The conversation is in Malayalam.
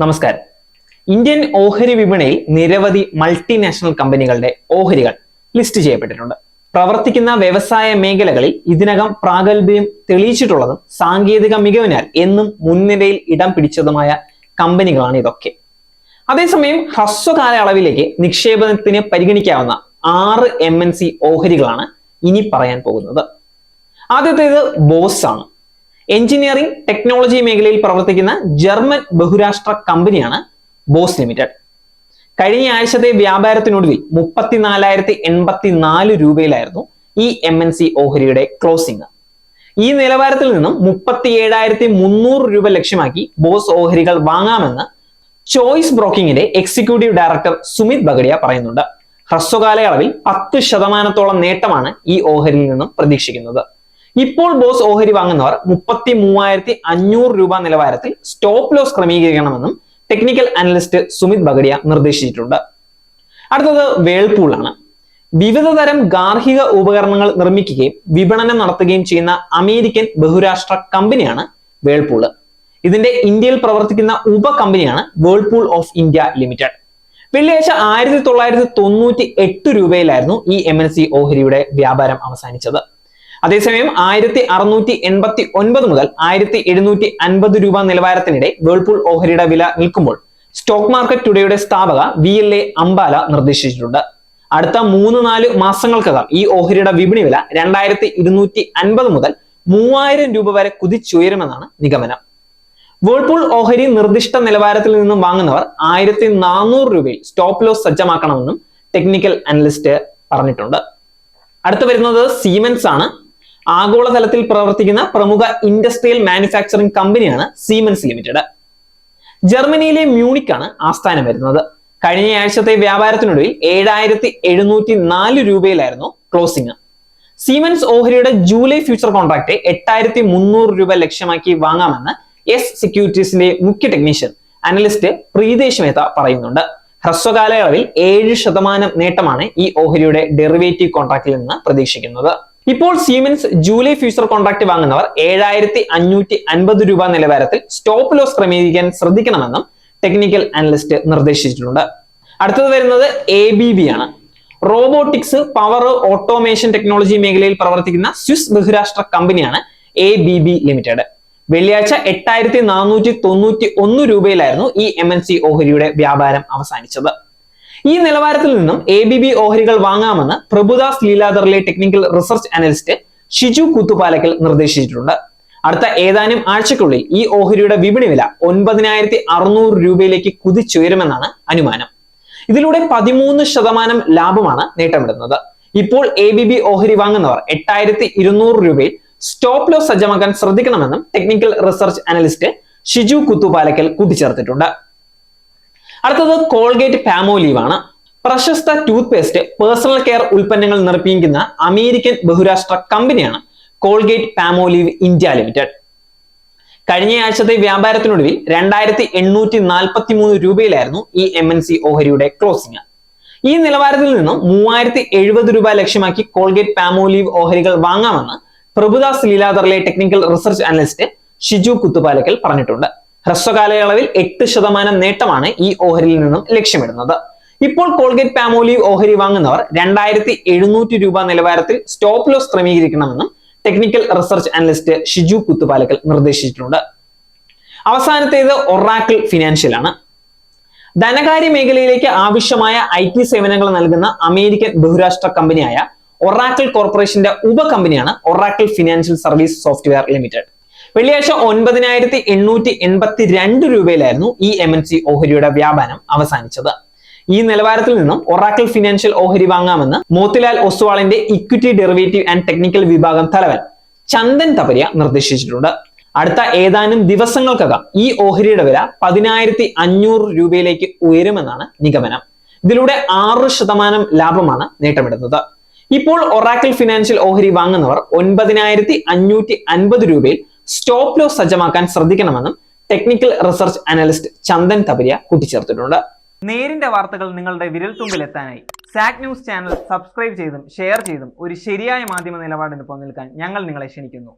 നമസ്കാരം. ഇന്ത്യൻ ഓഹരി വിപണിയിൽ നിരവധി മൾട്ടിനാഷണൽ കമ്പനികളുടെ ഓഹരികൾ ലിസ്റ്റ് ചെയ്യപ്പെട്ടിട്ടുണ്ട്. പ്രവർത്തിക്കുന്ന വ്യവസായ മേഖലകളിൽ ഇതിനകം പ്രാഗൽഭ്യം തെളിയിച്ചിട്ടുള്ളതും സാങ്കേതിക മികവിനാൽ എന്നും മുൻനിരയിൽ ഇടം പിടിച്ചതുമായ കമ്പനികളാണ് ഇതൊക്കെ. അതേസമയം ഹ്രസ്വകാലയളവിലേക്ക് നിക്ഷേപത്തിന് പരിഗണിക്കാവുന്ന ആറ് എം എൻ സി ഓഹരികളാണ് ഇനി പറയാൻ പോകുന്നത്. ആദ്യത്തേത് ബോസ് ആണ്. എഞ്ചിനീയറിംഗ് ടെക്നോളജി മേഖലയിൽ പ്രവർത്തിക്കുന്ന ജർമ്മൻ ബഹുരാഷ്ട്ര കമ്പനിയാണ് ബോസ് ലിമിറ്റഡ്. കഴിഞ്ഞ ആഴ്ചത്തെ വ്യാപാരത്തിനൊടുവിൽ മുപ്പത്തിനാലായിരത്തി എൺപത്തി നാല് രൂപയിലായിരുന്നു ഈ എം എൻ സി ഓഹരിയുടെ ക്ലോസിംഗ്. ഈ നിലവാരത്തിൽ നിന്നും മുപ്പത്തി ഏഴായിരത്തി മുന്നൂറ് രൂപ ലക്ഷ്യമാക്കി ബോസ് ഓഹരികൾ വാങ്ങാമെന്ന് ചോയ്സ് ബ്രോക്കിങ്ങിന്റെ എക്സിക്യൂട്ടീവ് ഡയറക്ടർ സുമിത് ബഗഡിയ പറയുന്നുണ്ട്. ഹ്രസ്വകാലയളവിൽ പത്ത് ശതമാനത്തോളം നേട്ടമാണ് ഈ ഓഹരിയിൽ നിന്നും പ്രതീക്ഷിക്കുന്നത്. ഇപ്പോൾ ബോസ് ഓഹരി വാങ്ങുന്നവർ മുപ്പത്തി മൂവായിരത്തി അഞ്ഞൂറ് രൂപ നിലവാരത്തിൽ സ്റ്റോപ്പ് ലോസ് ക്രമീകരിക്കണമെന്നും ടെക്നിക്കൽ അനലിസ്റ്റ് സുമിത് ബഗഡിയ നിർദ്ദേശിച്ചിട്ടുണ്ട്. അടുത്തത് വേൾപൂൾ ആണ് വിവിധ തരം ഗാർഹിക ഉപകരണങ്ങൾ നിർമ്മിക്കുകയും വിപണനം നടത്തുകയും ചെയ്യുന്ന അമേരിക്കൻ ബഹുരാഷ്ട്ര കമ്പനിയാണ് വേൾപൂൾ ഇതിന്റെ ഇന്ത്യയിൽ പ്രവർത്തിക്കുന്ന ഉപ കമ്പനിയാണ് വേൾപൂൾ ഓഫ് ഇന്ത്യ ലിമിറ്റഡ്. വെള്ളിയാഴ്ച ആയിരത്തി തൊള്ളായിരത്തി തൊണ്ണൂറ്റി എട്ട് രൂപയിലായിരുന്നു ഈ എം എൻ സി ഓഹരിയുടെ വ്യാപാരം അവസാനിച്ചത്. അതേസമയം ആയിരത്തി അറുന്നൂറ്റി എൺപത്തി ഒൻപത് മുതൽ ആയിരത്തി എഴുന്നൂറ്റി അൻപത് രൂപ നിലവാരത്തിനിടെ വേൾപൂൾ ഓഹരിയുടെ വില നിൽക്കുമ്പോൾ സ്റ്റോക്ക് മാർക്കറ്റ് ടുഡേയുടെ സ്ഥാപക വി എൽ എ അംബാല നിർദ്ദേശിച്ചിട്ടുണ്ട്. അടുത്ത മൂന്ന് നാല് മാസങ്ങൾക്കകം ഈ ഓഹരിയുടെ വിപണി വില രണ്ടായിരത്തി ഇരുന്നൂറ്റി അൻപത് മുതൽ മൂവായിരം രൂപ വരെ കുതിച്ചുയരുമെന്നാണ് നിഗമനം. വേൾപൂൾ ഓഹരി നിർദ്ദിഷ്ട നിലവാരത്തിൽ നിന്നും വാങ്ങുന്നവർ ആയിരത്തി നാനൂറ് രൂപയിൽ സ്റ്റോപ്പ് ലോസ് സജ്ജമാക്കണമെന്നും ടെക്നിക്കൽ അനലിസ്റ്റ് പറഞ്ഞിട്ടുണ്ട്. അടുത്ത് വരുന്നത് സീമെൻസ് ആണ്. ആഗോളതലത്തിൽ പ്രവർത്തിക്കുന്ന പ്രമുഖ ഇൻഡസ്ട്രിയൽ മാനുഫാക്ചറിംഗ് കമ്പനിയാണ് സീമെൻസ് ലിമിറ്റഡ് ജർമ്മനിയിലെ മ്യൂണിക്കാണ് ആസ്ഥാനം വരുന്നത്. കഴിഞ്ഞയാഴ്ചത്തെ വ്യാപാരത്തിനൊടുവിൽ ഏഴായിരത്തി എഴുന്നൂറ്റി നാല് രൂപയിലായിരുന്നു ക്ലോസിംഗ് സീമെൻസ് ഓഹരിയുടെ ജൂലൈ ഫ്യൂച്ചർ കോൺട്രാക്റ്റ് എട്ടായിരത്തി മുന്നൂറ് രൂപ ലക്ഷ്യമാക്കി വാങ്ങാമെന്ന് എസ് സെക്യൂരിറ്റീസിന്റെ മുഖ്യ ടെക്നീഷ്യൻ അനലിസ്റ്റ് പ്രീതേഷ് മേത്ത പറയുന്നുണ്ട്. ഹ്രസ്വകാലയളവിൽ ഏഴ് ശതമാനം നേട്ടമാണ് ഈ ഓഹരിയുടെ ഡെറിവേറ്റീവ് കോൺട്രാക്റ്റിൽ നിന്ന് പ്രതീക്ഷിക്കുന്നത്. ഇപ്പോൾ സീമെൻസ് ജൂലൈ ഫ്യൂച്ചർ കോൺട്രാക്ട് വാങ്ങുന്നവർ ഏഴായിരത്തി അഞ്ഞൂറ്റി അൻപത് രൂപ നിലവാരത്തിൽ സ്റ്റോപ്പ് ലോസ് ക്രമീകരിക്കാൻ ശ്രദ്ധിക്കണമെന്നും ടെക്നിക്കൽ അനലിസ്റ്റ് നിർദ്ദേശിച്ചിട്ടുണ്ട്. അടുത്തത് വരുന്നത് എ ബി ബി ആണ്. റോബോട്ടിക്സ് പവർ ഓട്ടോമേഷൻ ടെക്നോളജി മേഖലയിൽ പ്രവർത്തിക്കുന്ന സ്വിസ് ബഹുരാഷ്ട്ര കമ്പനിയാണ് എ ബി ബി ലിമിറ്റഡ് വെള്ളിയാഴ്ച എട്ടായിരത്തി നാനൂറ്റി തൊണ്ണൂറ്റി ഒന്ന് രൂപയിലായിരുന്നു ഈ എം എൻ സി ഓഹരിയുടെ വ്യാപാരം അവസാനിച്ചത്. ഈ നിലവാരത്തിൽ നിന്നും എ ബി ബി ഓഹരികൾ വാങ്ങാമെന്ന് Prabhudas ലീലാദറിലെ technical research analyst Shiju Kuthupalakkal നിർദ്ദേശിച്ചിട്ടുണ്ട്. അടുത്ത ഏതാനും ആഴ്ചക്കുള്ളിൽ ഈ ഓഹരിയുടെ വിപണി വില ഒൻപതിനായിരത്തി അറുന്നൂറ് രൂപയിലേക്ക് കുതിച്ചുയരുമെന്നാണ് അനുമാനം. ഇതിലൂടെ പതിമൂന്ന് ശതമാനം ലാഭമാണ് നേട്ടമിടുന്നത്. ഇപ്പോൾ എ ബി ബി ഓഹരി വാങ്ങുന്നവർ എട്ടായിരത്തി ഇരുന്നൂറ് രൂപയിൽ സ്റ്റോപ്പ് ലോസ് സജ്ജമാക്കാൻ ശ്രദ്ധിക്കണമെന്നും technical research analyst Shiju Kuthupalakkal കൂട്ടിച്ചേർത്തിട്ടുണ്ട്. അടുത്തത് കോൾഗേറ്റ് പാമോലീവ് ആണ് പ്രശസ്ത ടൂത്ത് പേസ്റ്റ് പേഴ്സണൽ കെയർ ഉൽപ്പന്നങ്ങൾ നിർമ്മിക്കുന്ന അമേരിക്കൻ ബഹുരാഷ്ട്ര കമ്പനിയാണ് കോൾഗേറ്റ് പാമോലീവ് ഇന്ത്യ ലിമിറ്റഡ്. കഴിഞ്ഞ ആഴ്ചത്തെ വ്യാപാരത്തിനൊടുവിൽ രണ്ടായിരത്തി എണ്ണൂറ്റി നാൽപ്പത്തി മൂന്ന് രൂപയിലായിരുന്നു ഈ എം എൻ സി ഓഹരിയുടെ ക്ലോസിംഗ് ഈ നിലവാരത്തിൽ നിന്നും മൂവായിരത്തി എഴുപത് രൂപ ലക്ഷ്യമാക്കി കോൾഗേറ്റ് പാമോലീവ് ഓഹരികൾ വാങ്ങാമെന്ന് Prabhudas ലീലാദറിലെ technical research analyst Shiju Kuthupalakkal പറഞ്ഞിട്ടുണ്ട്. ഹ്രസ്വകാലയളവിൽ എട്ട് ശതമാനം നേട്ടമാണ് ഈ ഓഹരിയിൽ നിന്നും ലക്ഷ്യമിടുന്നത്. ഇപ്പോൾ കോൾഗേറ്റ് പാമോലിവ് ഓഹരി വാങ്ങുന്നവർ രണ്ടായിരത്തി എഴുന്നൂറ്റി രൂപ നിലവാരത്തിൽ stop loss ക്രമീകരിക്കണമെന്നും technical research analyst Shiju Kuthupalakkal നിർദ്ദേശിച്ചിട്ടുണ്ട്. അവസാനത്തേത് ഒറാക്കിൾ ഫിനാൻഷ്യൽ ആണ്. ധനകാര്യ മേഖലയിലേക്ക് ആവശ്യമായ ഐ ടി സേവനങ്ങൾ നൽകുന്ന അമേരിക്കൻ ബഹുരാഷ്ട്ര കമ്പനിയായ ഒറാക്കിൾ കോർപ്പറേഷന്റെ ഉപകമ്പനിയാണ് Oracle financial service software limited. വെള്ളിയാഴ്ച ഒൻപതിനായിരത്തി എണ്ണൂറ്റി എൺപത്തി രണ്ട് രൂപയിലായിരുന്നു ഈ എം എൻ സി ഓഹരിയുടെ വ്യാപാരം അവസാനിച്ചത്. ഈ നിലവാരത്തിൽ നിന്നും ഒറാക്കിൾ ഫിനാൻഷ്യൽ ഓഹരി വാങ്ങാമെന്ന് മോത്തിലാൽ ഒസ്വാളിന്റെ ഇക്വിറ്റി ഡെറിവേറ്റീവ് ആൻഡ് ടെക്നിക്കൽ വിഭാഗം തലവൻ ചന്ദൻ തപരിയ നിർദ്ദേശിച്ചിട്ടുണ്ട്. അടുത്ത ഏതാനും ദിവസങ്ങൾക്കകം ഈ ഓഹരിയുടെ വില പതിനായിരത്തി അഞ്ഞൂറ് രൂപയിലേക്ക് ഉയരുമെന്നാണ് നിഗമനം. ഇതിലൂടെ ആറ് ശതമാനം ലാഭമാണ് നേട്ടമിടുന്നത്. ഇപ്പോൾ ഒറാക്കിൾ ഫിനാൻഷ്യൽ ഓഹരി വാങ്ങുന്നവർ ഒൻപതിനായിരത്തി അഞ്ഞൂറ്റി അൻപത് രൂപയിൽ സ്റ്റോപ്പ് ലോസ് സജ്ജമാക്കാൻ ശ്രദ്ധിക്കണമെന്നും technical research analyst Chandan Taparia കൂട്ടിച്ചേർത്തിട്ടുണ്ട്. നേരിന്റെ വാർത്തകൾ നിങ്ങളുടെ വിരൽത്തുമ്പിൽ എത്താനായി സാക് ന്യൂസ് ചാനൽ സബ്സ്ക്രൈബ് ചെയ്തും ഷെയർ ചെയ്തും ഒരു ശരിയായ മാധ്യമ നിലപാടിന് നിൽക്കാൻ ഞങ്ങൾ നിങ്ങളെ ക്ഷണിക്കുന്നു.